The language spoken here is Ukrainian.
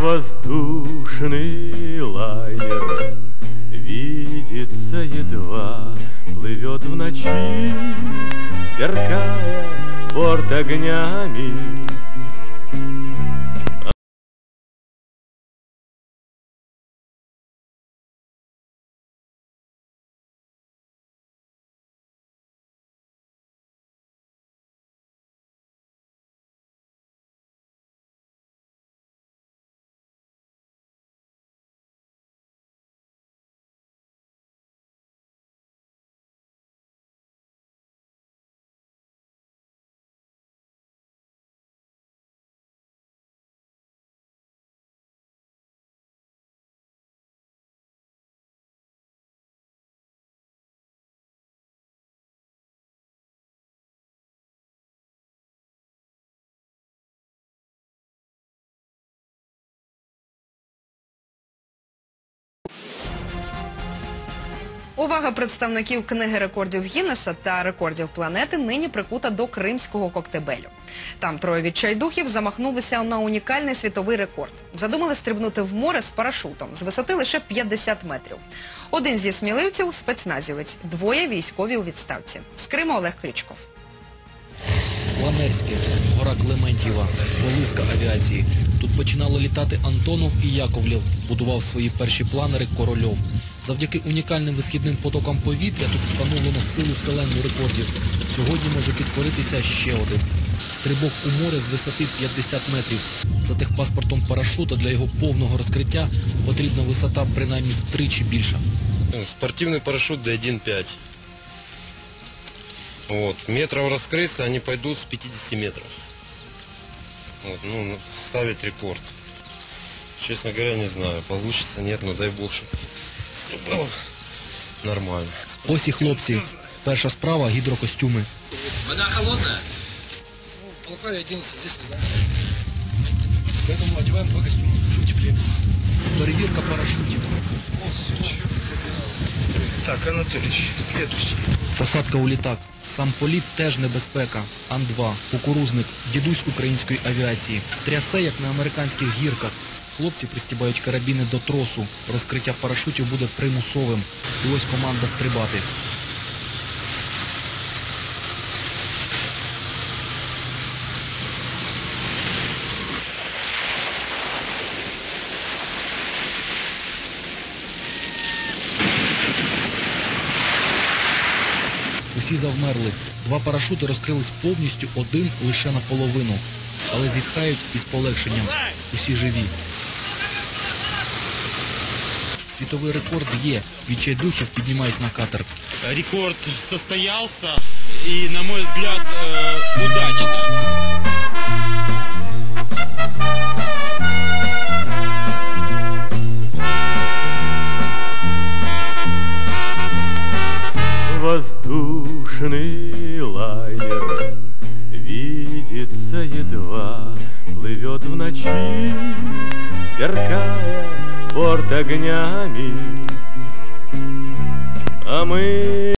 Воздушный лайнер Видится едва Плывет в ночи Сверкая борт огнями. Увага представників книги рекордів Гіннеса та рекордів планети нині прикута до кримського коктебелю. Там троє відчайдухів замахнулися на унікальний світовий рекорд. Задумали стрибнути в море з парашутом з висоти лише 50 метрів. Один зі сміливців спецназівець, двоє військові у відставці. З Криму Олег Крічков. Планерське, гора Клементьєва, колиска авіації. Тут починало літати Антонов і Яковлєв. Будував свої перші планери Корольов. Завдяки унікальним висхідним потокам повітря тут встановлено силу селену рекордів. Сьогодні може підкоритися ще один. Стрибок у море з висоти 50 метрів. За техпаспортом парашута для його повного розкриття потрібна висота принаймні втричі більша. Ну, Спортивный парашют до 1,5. Вот. Метров раскрыться они пойдут с 50 метров. Вот, ну, ставить рекорд. Честно говоря, не знаю, получится, нет, но дай бог, чтобы все было нормально. Ось і хлопці. Перша справа гідрокостюми. Вода холодная? Плохая 11, здесь не знаю. Поэтому одеваем два костюма, чтобы теплее. Перевірка парашутів. Так, Анатольевич, следующий. Посадка у літак. Сам політ теж небезпека. Ан-2, кукурузник, дідусь української авіації. Трясе, як на американських гірках. Хлопці пристібають карабіни до тросу. Розкриття парашутів буде примусовим. І ось команда стрибати. Усі завмерли. Два парашути розкрились повністю, один лише наполовину. Але зітхають із полегшенням. Усі живі. Світовий рекорд є. Відчайдухів піднімають на катер. Рекорд состоялся и, на мой взгляд, э, удачно. Воздушный плывет в ночи, сверкая борт огнями. А мы